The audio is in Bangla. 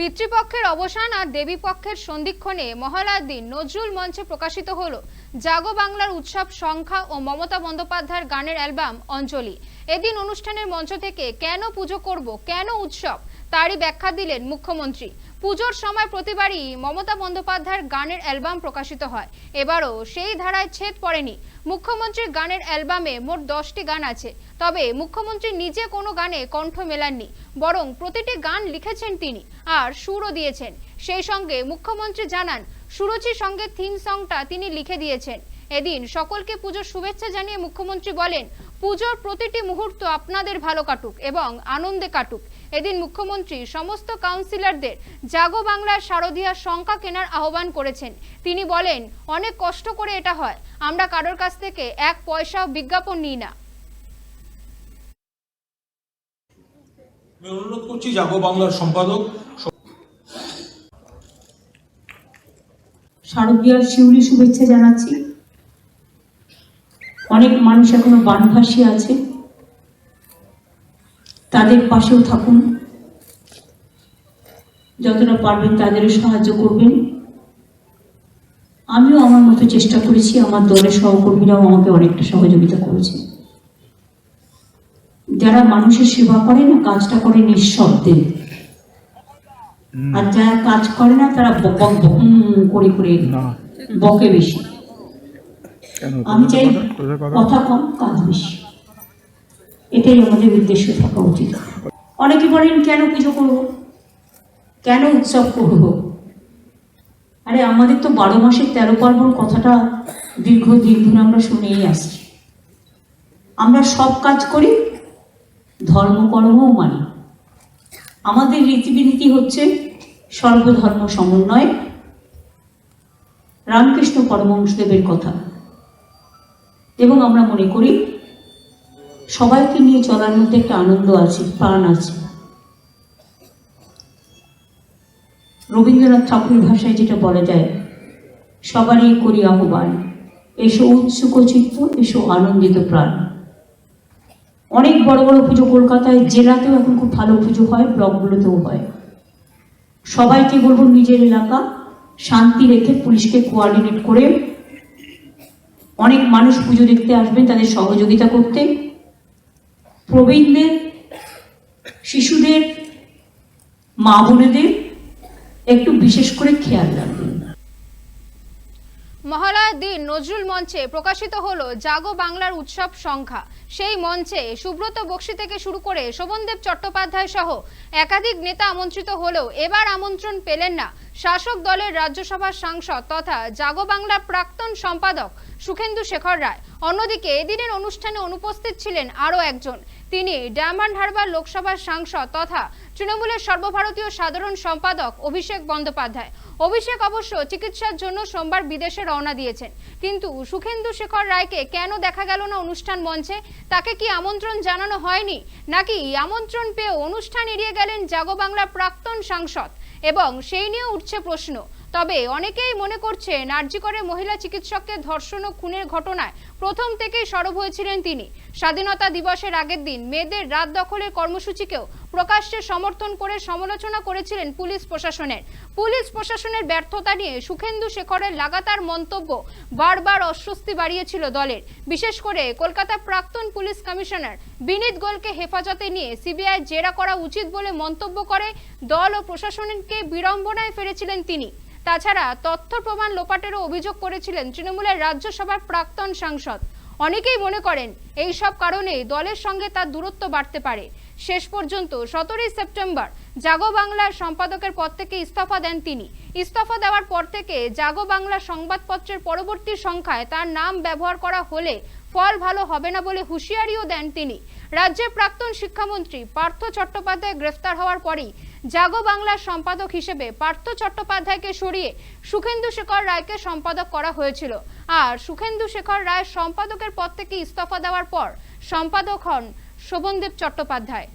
পিতৃপক্ষের অবসান আর দেবীপক্ষের সন্ধিক্ষণে মহালয়ার দিন নজরুল মঞ্চে প্রকাশিত হল জাগো বাংলার উৎসব, সংখ্যা ও মমতা বন্দ্যোপাধ্যায়ের গানের অ্যালবাম অঞ্জলি। এদিন অনুষ্ঠানের মঞ্চ থেকে কেন পুজো করব, কেন উৎসব, তারই ব্যাখ্যা দিলেন মুখ্যমন্ত্রী। পুজোর সময় প্রতিবারই মমতা বন্দ্যোপাধ্যায়ের গানের অ্যালবাম প্রকাশিত হয়। এবারও সেই ধারায় ছেদ পড়েনি। মুখ্যমন্ত্রীর গানের অ্যালবামে মোট দশটি গান আছে। তবে মুখ্যমন্ত্রী নিজে কোনো গানে কণ্ঠ মেলাননি, বরং প্রতিটি গান লিখেছেন তিনি আর সুরও দিয়েছেন। সেই সঙ্গে মুখ্যমন্ত্রী জানান, সুরুচির সঙ্গে থিম সংটা তিনি লিখে দিয়েছেন। এদিন সকলকে পুজোর শুভেচ্ছা জানিয়ে মুখ্যমন্ত্রী বলেন পুজোর প্রতিটি মুহূর্ত আপনাদের ভালো কাটুক এবং আনন্দে কাটুক। এদিন মুখ্যমন্ত্রী সমস্ত কাউন্সিলরদের জাগো বাংলার শারদীয়া সংখ্যা কেনার আহ্বান করেছেন। তিনি বলেন অনেক কষ্ট করে এটা হয় আমরা কারোর কাছ থেকে এক পয়সাও বিজ্ঞাপন নিই না। অনুরোধ করছি জাগো বাংলার সম্পাদক শারদীয়ার শিউলি শুভেচ্ছা জানাচ্ছি। অনেক মানুষ এখনও বানভাসী আছে। তাদের পাশেও থাকুন। যতটা পারবেন তাদেরও সাহায্য করবেন। আমিও আমার মতো চেষ্টা করেছি আমার দলের সহকর্মীরাও আমাকে অনেকটা সহযোগিতা করেছে। যারা মানুষের সেবা করে না কাজটা করে নিঃশব্দে। আর যারা কাজ করে না তারা বক বক করে করে বকে বেশি। আমি চাই কথা কম কাজ বেশি। এটাই আমাদের উদ্দেশ্য থাকা উচিত। অনেকে বলেন কেন পুজো করব? কেন উৎসব করব? আরে আমাদের তো বারো মাসের তেরো পার্বণ কথাটা দীর্ঘ দিন ধরে আমরা শুনেই আসছি। আমরা সব কাজ করি ধর্ম কর্মও মানি। আমাদের রীতিবিনীতি হচ্ছে সর্বধর্ম সমন্বয়। রামকৃষ্ণ পরমহংসদেবের কথা। এবং আমরা মনে করি সবাইকে নিয়ে চলার মধ্যে একটা আনন্দ আছে, প্রাণ আছে। রবীন্দ্রনাথ ঠাকুরের ভাষায় যেটা বলা যায়, সবারই করি আহ্বান, এসো উৎসুক চিত্ত, এসো আনন্দিত প্রাণ। অনেক বড় বড় পুজো কলকাতায়, জেলাতেও এখন খুব ভালো পুজো হয়, ব্লকগুলোতেও হয়। সবাইকে বলব, নিজের এলাকা শান্তি রেখে পুলিশকে কোয়ার্ডিনেট করে অনেক মানুষ পুজো দেখতে আসবেন, তাদের সহযোগিতা করতে। প্রবীণদের, শিশুদের, মা বোনেদের একটু বিশেষ করে খেয়াল রাখবেন। মহালয়ার দিন নজরুল মঞ্চে প্রকাশিত হলো জাগো বাংলার উৎসব সংখ্যা। সেই মঞ্চে সুব্রত বক্সি থেকে শুরু করে শোভনদেব চট্টোপাধ্যায় সহ একাধিক নেতা আমন্ত্রিত হলেও এবার আমন্ত্রণ পেলেন না। শাসক দলের রাজ্যসভার সাংসদ তথা জাগো বাংলার প্রাক্তন সম্পাদক সুখেন্দু শেখর রায়। অন্যদিকে এদিনের অনুষ্ঠানে অনুপস্থিত ছিলেন আরও একজন। তিনি ডায়মন্ড হারবার লোকসভার সাংসদ তথা তৃণমূলের সর্বভারতীয় সাধারণ সম্পাদক অভিষেক বন্দ্যোপাধ্যায়। অভিষেক অবশ্য চিকিৎসার জন্য সোমবার বিদেশে রওনা দিয়েছেন। কিন্তু সুখেন্দু শেখর রায়কে কেন দেখা গেল না অনুষ্ঠান মঞ্চে? তাকে কি আমন্ত্রণ জানানো হয়নি? নাকি আমন্ত্রণ পেয়ে অনুষ্ঠান এড়িয়ে গেলেন জাগো বাংলার প্রাক্তন সাংসদ? এবং সেই নিয়ে উঠছে প্রশ্ন। তবে অনেকেই মনে করছে নার্জিকরে মহিলা চিকিৎসককে ধর্ষণ ও খুনের ঘটনায় প্রথম থেকেই সরব হয়েছিলেন তিনি। স্বাধীনতা দিবসের আগের দিন মেয়েদের রাত দখলের কর্মসূচিকেও প্রকাশ্যে সমর্থন করে সমালোচনা করেছিলেন পুলিশ প্রশাসনের। পুলিশ প্রশাসনের ব্যর্থতা নিয়ে সুখেন্দু শেখরের লাগাতার মন্তব্য বারবার অস্বস্তি বাড়িয়েছিল দলের। বিশেষ করে কলকাতার প্রাক্তন পুলিশ কমিশনার বিনীত গোলকে হেফাজতে নিয়ে সিবিআই জেরা করা উচিত বলে মন্তব্য করে দল ও প্রশাসনকে বিড়ম্বনায় ফেলেছিলেন তিনি। তাছাড়া তথ্য প্রমাণ লোপাটেরও অভিযোগ করেছিলেন তৃণমূলের রাজ্যসভার প্রাক্তন সাংসদ। অনেকেই মনে করেন এই সব কারণে দলের সঙ্গে তার দূরত্ব বাড়তে পারে। শেষ পর্যন্ত সতেরোই সেপ্টেম্বর জাগো বাংলার সম্পাদকের পদ থেকে ইস্তফা দেন তিনি। ইস্তফা দেওয়ার পর থেকে জাগো বাংলা সংবাদপত্রের পরবর্তী সংখ্যায় তার নাম ব্যবহার করা হলে ফল ভালো হবে না বলে হুঁশিয়ারিও দেন তিনি। রাজ্যের প্রাক্তন শিক্ষামন্ত্রী পার্থ চট্টোপাধ্যায় গ্রেফতার হওয়ার পরই জাগো বাংলার সম্পাদক হিসেবে পার্থ চট্টোপাধ্যায়কে সরিয়ে সুখেন্দু শেখর রায়কে সম্পাদক করা হয়েছিল। আর সুখেন্দু শেখর রায় সম্পাদকের পদ থেকে ইস্তফা দেওয়ার পর সম্পাদক হন শোভনদেব চট্টোপাধ্যায়।